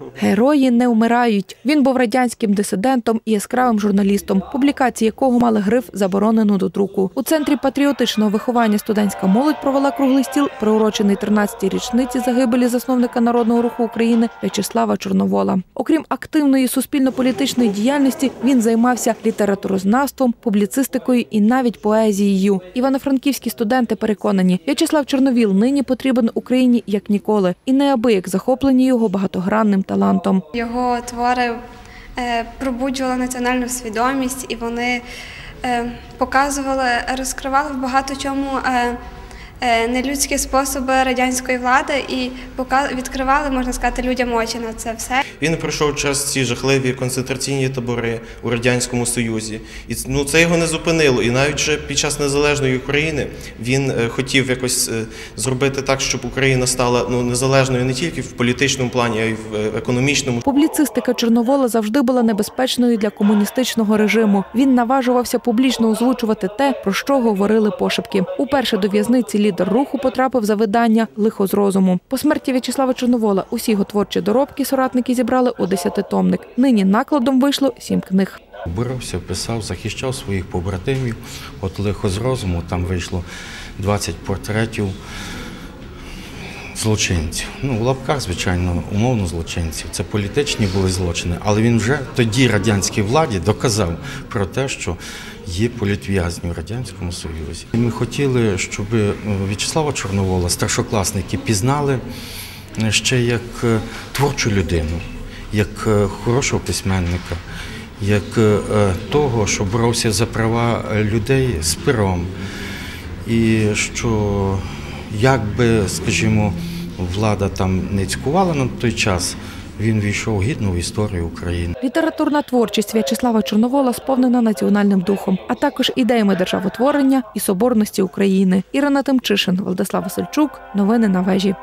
Cool. Герої не вмирають. Він був радянським дисидентом і яскравим журналістом, публікації якого мали гриф заборонено до друку. У центрі патріотичного виховання студентська молодь провела круглий стіл, приурочений 13-й річниці загибелі засновника народного руху України В'ячеслава Чорновола. Окрім активної суспільно-політичної діяльності, він займався літературознавством, публіцистикою і навіть поезією. Івано-франківські студенти переконані, В'ячеслав Чорновіл нині потрібен Україні як ніколи, і неабияк захоплені його багатогранним талантом. Його твори е, пробуджували національну свідомість, і вони е, показували, розкривали в багато чому е, нелюдські способи радянської влади і відкривали, можна сказати, людям очі на це все. Він пройшов через ці жахливі концентраційні табори у радянському союзі, і ну це його не зупинило. І навіть вже під час незалежної України він е, хотів якось е, зробити так, щоб Україна стала ну незалежною не тільки в політичному плані, а й в е, економічному. Публіцистика Чорновола завжди була небезпечною для комуністичного режиму. Він наважувався публічно озвучувати те, про що говорили пошепки. Уперше до в'язниці лідер руху потрапив за видання Лихо з розуму. По смерті В'ячеслава Чорновола усі його творчі доробки соратники зібрали у десятитомник. Нині накладом вийшло сім книг. Боровся, писав, захищав своїх побратимів. От лихо з розуму там вийшло 20 портретів злочинців. Ну, в лапках, звичайно, умовно злочинців. Це політичні були злочини, але він вже тоді радянській владі доказав про те, що є політв'язні в Радянському Союзі. І ми хотіли, щоб е, В'ячеслава Чорновола старшокласники пізнали е, ще як е, творчу людину, як хорошого письменника, як того, що боровся за права людей з пером. І що як би, скажімо, влада там не цькувала на той час, він війшов гідно в історію України. Літературна творчість В'ячеслава Чорновола сповнена національним духом, а також ідеями державотворення і соборності України. Ірина Тимчишин, Владислав Васильчук. Новини на вежі.